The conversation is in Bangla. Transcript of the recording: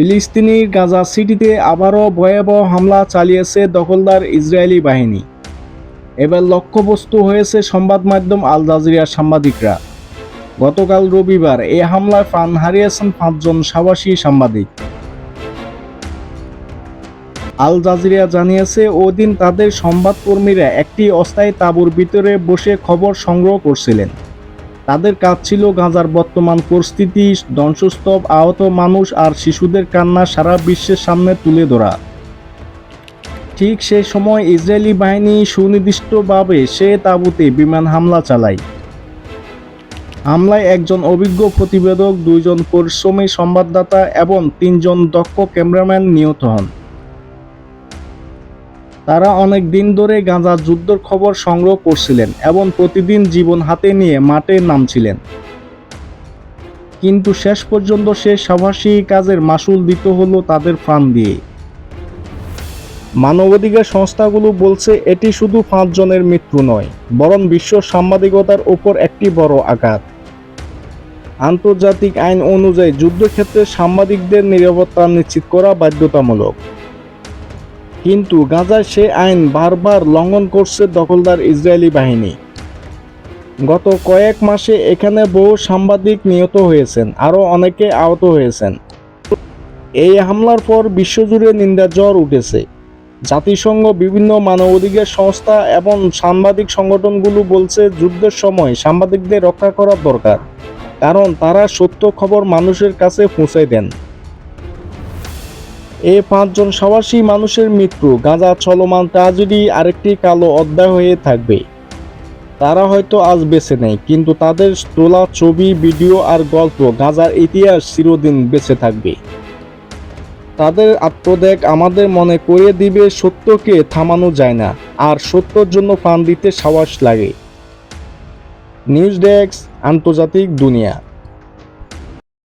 ফিলিস্তিনি গাজা সিটিতে আবারও ভয়াবহ হামলা চালিয়েছে দখলদার ইসরায়েলি বাহিনী। এবার লক্ষ্যবস্তু হয়েছে সংবাদ মাধ্যম আল জাজিরিয়ার সাংবাদিকরা। গতকাল রবিবার এ হামলায় প্রাণ হারিয়েছেন পাঁচজন সাবাসী সাংবাদিক। আল জাজিরিয়া জানিয়েছে, ওদিন তাদের সংবাদকর্মীরা একটি অস্থায়ী তাঁবুর ভিতরে বসে খবর সংগ্রহ করছিলেন। তাদের কাজ ছিল গাজার বর্তমান পরিস্থিতি ধ্বংসস্তব আহত মানুষ আর শিশুদের কান্না সারা বিশ্বের সামনে তুলে ধরা। ঠিক সেই সময় ইসরায়েলি বাহিনী সুনির্দিষ্টভাবে সে তাঁবুতে বিমান হামলা চালায়। হামলায় একজন অভিজ্ঞ প্রতিবেদক, দুইজন পরিশ্রমী সংবাদদাতা এবং তিনজন দক্ষ ক্যামেরাম্যান নিহত হন। তারা অনেক দিন ধরে গাঁজা যুদ্ধর খবর সংগ্রহ করছিলেন এবং প্রতিদিন জীবন হাতে নিয়ে মাঠে নামছিলেন। কিন্তু শেষ পর্যন্ত সে সাহসী কাজের মাসুল দিতে হলো তাদের প্রাণ দিয়ে। মানবাধিকার সংস্থাগুলো বলছে এটি শুধু পাঁচজনের মৃত্যু নয়, বরং বিশ্ব সাংবাদিকতার ওপর একটি বড় আঘাত। আন্তর্জাতিক আইন অনুযায়ী যুদ্ধক্ষেত্রে সাংবাদিকদের নিরাপত্তা নিশ্চিত করা বাধ্যতামূলক। কিন্তু গাজায় সে আইন বারবার লঙ্ঘন করছে দখলদার ইসরায়েলি বাহিনী। গত কয়েক মাসে এখানে বহু সাংবাদিক নিহত হয়েছেন, আরও অনেকে আহত হয়েছেন। এই হামলার পর বিশ্বজুড়ে নিন্দা জ্বর উঠেছে। জাতিসংঘ, বিভিন্ন মানবাধিকার সংস্থা এবং সাংবাদিক সংগঠনগুলো বলছে যুদ্ধের সময় সাংবাদিকদের রক্ষা করা দরকার, কারণ তারা সত্য খবর মানুষের কাছে পৌঁছায় দেন। এ পাঁচজন সাহসী মানুষের মৃত্যু। গাঁজা চলমান ট্রাজেডি আরেকটি কালো অধ্যায় হয়ে থাকবে। তারা হয়তো আজ বেঁচে নেই, কিন্তু তাদের তোলা ছবি, ভিডিও আর গল্প গাজার ইতিহাস চিরদিন বেঁচে থাকবে। তাদের আত্মত্যাগ আমাদের মনে করিয়ে দিবে, সত্যকে থামানো যায় না, আর সত্যর জন্য প্রাণ দিতে সাহস লাগে। নিউজ ডেস্ক আন্তর্জাতিক দুনিয়া।